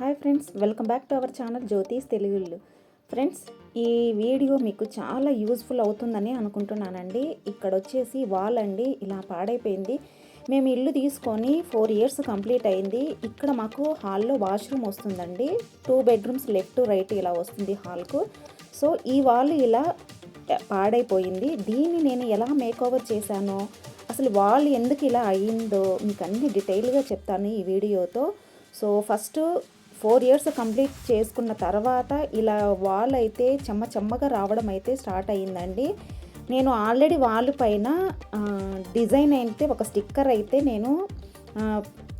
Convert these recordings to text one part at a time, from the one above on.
Hi friends welcome back to our channel Jyotish తెలుగుళ్ళు. Friends ఈ video మీకు చాలా useful అవుతుందని అనుకుంటున్నానండి. ఇక్కడ వచ్చేసి వాల్ అండి ఇలా పాడైపోయింది. మేము ఇల్లు తీసుకొని ఫోర్ ఇయర్స్ కంప్లీట్ అయింది. ఇక్కడ మాకు హాల్లో వాష్రూమ్ వస్తుందండి. టూ బెడ్రూమ్స్ లెఫ్ట్ రైట్ ఇలా వస్తుంది హాల్కు. సో ఈ వాల్ ఇలా పాడైపోయింది. దీన్ని నేను ఎలా మేకోవర్ చేశానో? అసలు వాల్ ఎందుకు ఇలా అయ్యిందో మీకు అన్ని డీటెయిల్గా చెప్తాను ఈ వీడియోతో. So first four years complete చేసుకున్న తర్వాత ఇలా వాల్ అయితే చెమ్మ చెమ్మగా రావడం అయితే స్టార్ట్ అయ్యిందండి. నేను ఆల్రెడీ వాల్ పైన డిజైన్ అయితే ఒక స్టిక్కర్ అయితే నేను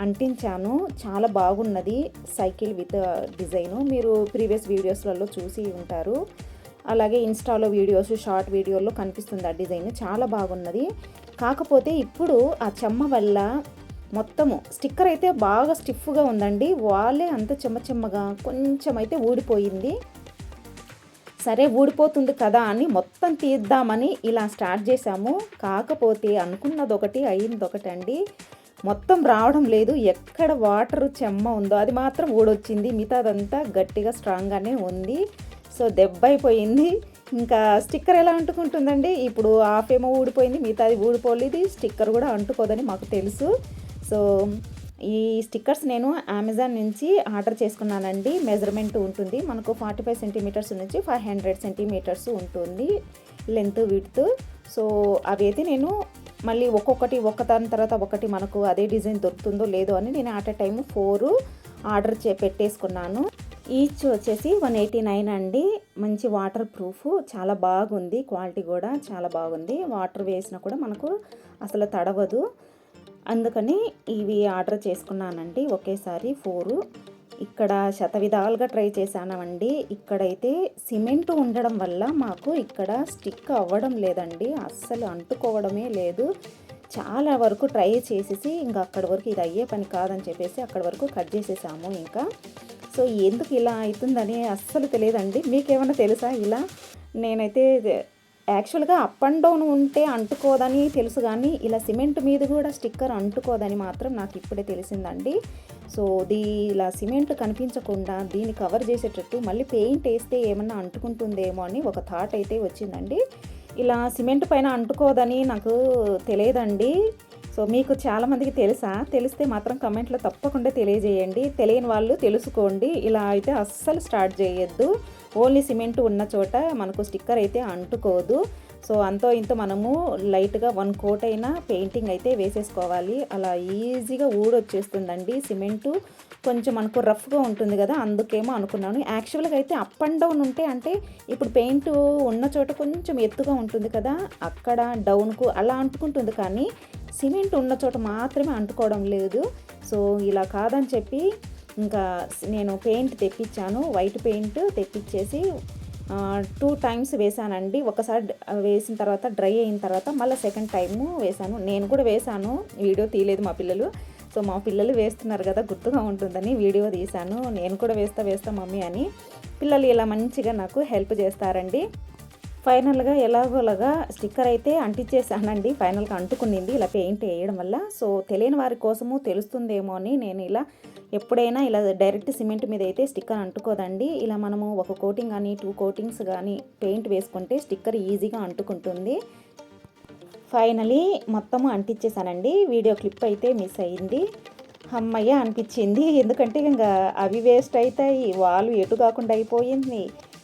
అంటించాను. చాలా బాగున్నది సైకిల్ విత్ డిజైను. మీరు ప్రీవియస్ వీడియోస్లలో చూసి ఉంటారు. అలాగే ఇన్స్టాలో వీడియోస్ షార్ట్ వీడియోలో కనిపిస్తుంది ఆ డిజైన్. చాలా బాగున్నది. కాకపోతే ఇప్పుడు ఆ చెమ్మ వల్ల మొత్తము. స్టిక్కర్ అయితే బాగా స్టిఫ్గా ఉందండి. వాలే అంత చెమ్మచెమ్మగా కొంచెం అయితే ఊడిపోయింది. సరే ఊడిపోతుంది కదా అని మొత్తం తీద్దామని ఇలా స్టార్ట్ చేశాము. కాకపోతే అనుకున్నది ఒకటి అయింది ఒకటి అండి మొత్తం రావడం లేదు. ఎక్కడ వాటర్ చెమ్మ ఉందో అది మాత్రం ఊడొచ్చింది. మిగతాదంతా గట్టిగా స్ట్రాంగ్గానే ఉంది. సో దెబ్బ అయిపోయింది ఇంకా స్టిక్కర్ ఎలా అంటుకుంటుందండి? ఇప్పుడు హాఫ్ ఏమో ఊడిపోయింది. మిగతాది ఊడిపోలేదు. స్టిక్కర్ కూడా అంటుకోదని మాకు తెలుసు. సో ఈ స్టిక్కర్స్ నేను అమెజాన్ నుంచి ఆర్డర్ చేసుకున్నానండి. మెజర్మెంట్ ఉంటుంది. మనకు ఫార్టీ ఫైవ్ సెంటీమీటర్స్ నుంచి ఫైవ్ హండ్రెడ్ సెంటీమీటర్స్ ఉంటుంది లెంత్ విడ్త్. సో అవి అయితే నేను మళ్ళీ ఒక్కొక్కటి దాని తర్వాత ఒకటి మనకు అదే డిజైన్ దొరుకుతుందో లేదో అని నేను at a time four order చే పెట్టేసుకున్నాను. ఈచ్ వచ్చేసి వన్ ఎయిటీ నైన్ అండి. మంచి వాటర్ ప్రూఫ్. చాలా బాగుంది. క్వాలిటీ కూడా చాలా బాగుంది. వాటర్ వేసినా కూడా మనకు అసలు తడవదు. అందుకని ఇవి ఆర్డర్ చేసుకున్నానండి. ఒకేసారి ఫోరు. ఇక్కడ శత విధాలుగా ట్రై చేశానండి ఇక్కడైతే సిమెంట్ ఉండడం వల్ల మాకు ఇక్కడ స్టిక్ అవ్వడం లేదండి. అస్సలు అంటుకోవడమే లేదు. చాలా వరకు ట్రై చేసేసి ఇంకా అక్కడి వరకు ఇది అయ్యే పని కాదని చెప్పేసి అక్కడి వరకు కట్ చేసేసాము ఇంకా. సో ఎందుకు ఇలా అవుతుందని అస్సలు తెలియదండి. మీకేమైనా తెలుసా ఇలా? నేనైతే యాక్చువల్గా అప్ అండ్ డౌన్ ఉంటే అంటుకోదని తెలుసు కానీ ఇలా సిమెంట్ మీద కూడా స్టిక్కర్ అంటుకోదని మాత్రం నాకు ఇప్పుడే తెలిసిందండి. సో దీ ఇలా సిమెంట్ కనిపించకుండా దీన్ని కవర్ చేసేటట్టు మళ్ళీ పెయింట్ వేస్తే ఏమన్నా అంటుకుంటుందేమో అని ఒక థాట్ అయితే వచ్చిందండి. ఇలా సిమెంట్ పైన అంటుకోదని నాకు తెలియదండి. సో మీకు చాలామందికి తెలుసా? తెలిస్తే మాత్రం కమెంట్లో తప్పకుండా తెలియజేయండి. తెలియని వాళ్ళు తెలుసుకోండి. ఇలా అయితే అస్సలు స్టార్ట్ చేయొద్దు. ఓన్లీ సిమెంట్ ఉన్న చోట మనకు స్టిక్కర్ అయితే అంటుకోదు. సో అంతో ఇంత మనము లైట్గా వన్ కోట్ అయినా పెయింటింగ్ అయితే వేసేసుకోవాలి. అలా ఈజీగా ఊడొచ్చేస్తుందండి సిమెంటు. కొంచెం మనకు రఫ్గా ఉంటుంది కదా అందుకేమో అనుకున్నాను. యాక్చువల్గా అయితే అప్ అండ్ డౌన్ ఉంటే అంటే ఇప్పుడు పెయింట్ ఉన్న చోట కొంచెం ఎత్తుగా ఉంటుంది కదా అక్కడ డౌన్కు అలా అంటుకుంటుంది కానీ సిమెంట్ ఉన్న చోట మాత్రమే అంటుకోవడం లేదు. సో ఇలా కాదని చెప్పి ఇంకా నేను పెయింట్ తెప్పించాను. వైట్ పెయింట్ తెప్పించేసి టూ టైమ్స్ వేసానండి. ఒకసారి వేసిన తర్వాత డ్రై అయిన తర్వాత మళ్ళీ సెకండ్ టైము వేసాను. నేను కూడా వేసాను. వీడియో తీయలేదు మా పిల్లలు. సో మా పిల్లలు వేస్తున్నారు కదా గుర్తుగా ఉంటుందని వీడియో తీశాను. నేను కూడా వేస్తా వేస్తా మమ్మీ అని. పిల్లలు ఇలా మంచిగా నాకు హెల్ప్ చేస్తారండి. ఫైనల్గా ఎలాగోలాగా స్టిక్కర్ అయితే అంటించేసానండి ఫైనల్గా అంటుకునింది ఇలా పెయింట్ వేయడం వల్ల. సో తెలియని వారి కోసము తెలుస్తుందేమో అని నేను ఇలా ఎప్పుడైనా ఇలా డైరెక్ట్ సిమెంట్ మీద అయితే స్టిక్కర్ అంటుకోదండి. ఇలా మనము ఒక కోటింగ్ కానీ టూ కోటింగ్స్ కానీ పెయింట్ వేసుకుంటే స్టిక్కర్ ఈజీగా అంటుకుంటుంది. ఫైనలీ మొత్తము అంటించేసానండి వీడియో క్లిప్ అయితే మిస్ అయింది. అమ్మయ్య అనిపించింది. ఎందుకంటే ఇంకా అవి వేస్ట్ అవుతాయి. వాళ్ళు ఎటు కాకుండా అయిపోయింది.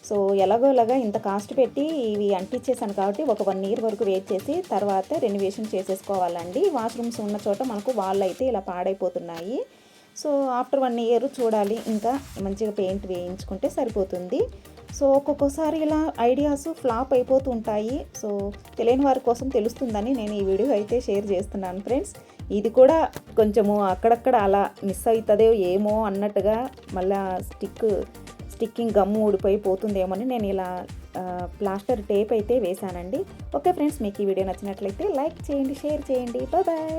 సో ఎలాగో ఎలాగోలాగా ఇంత కాస్ట్ పెట్టి ఇవి అంటించేసాను కాబట్టి ఒక వన్ ఇయర్ వరకు వెయిట్ చేసి తర్వాత రెనోవేషన్ చేసేసుకోవాలండి. వాష్రూమ్స్ ఉన్న చోట మనకు వాళ్ళు అయితే ఇలా పాడైపోతున్నాయి. సో ఆఫ్టర్ వన్ ఇయర్ చూడాలి. ఇంకా మంచిగా పెయింట్ వేయించుకుంటే సరిపోతుంది. సో ఒక్కొక్కసారి ఇలా ఐడియాస్ ఫ్లాప్ అయిపోతూ ఉంటాయి. సో తెలియని వారి కోసం తెలుస్తుందని నేను ఈ వీడియో అయితే షేర్ చేస్తున్నాను ఫ్రెండ్స్ ఇది కూడా కొంచెము అక్కడక్కడ అలా మిస్ అవుతుందో ఏమో అన్నట్టుగా మళ్ళీ స్టిక్ స్టిక్కింగ్ గమ్ము ఊడిపోయి పోతుందేమో నేను ఇలా ప్లాస్టర్ టేప్ అయితే వేశానండి. ఓకే ఫ్రెండ్స్ మీకు ఈ వీడియో నచ్చినట్లయితే లైక్ చేయండి షేర్ చేయండి. బాయ్.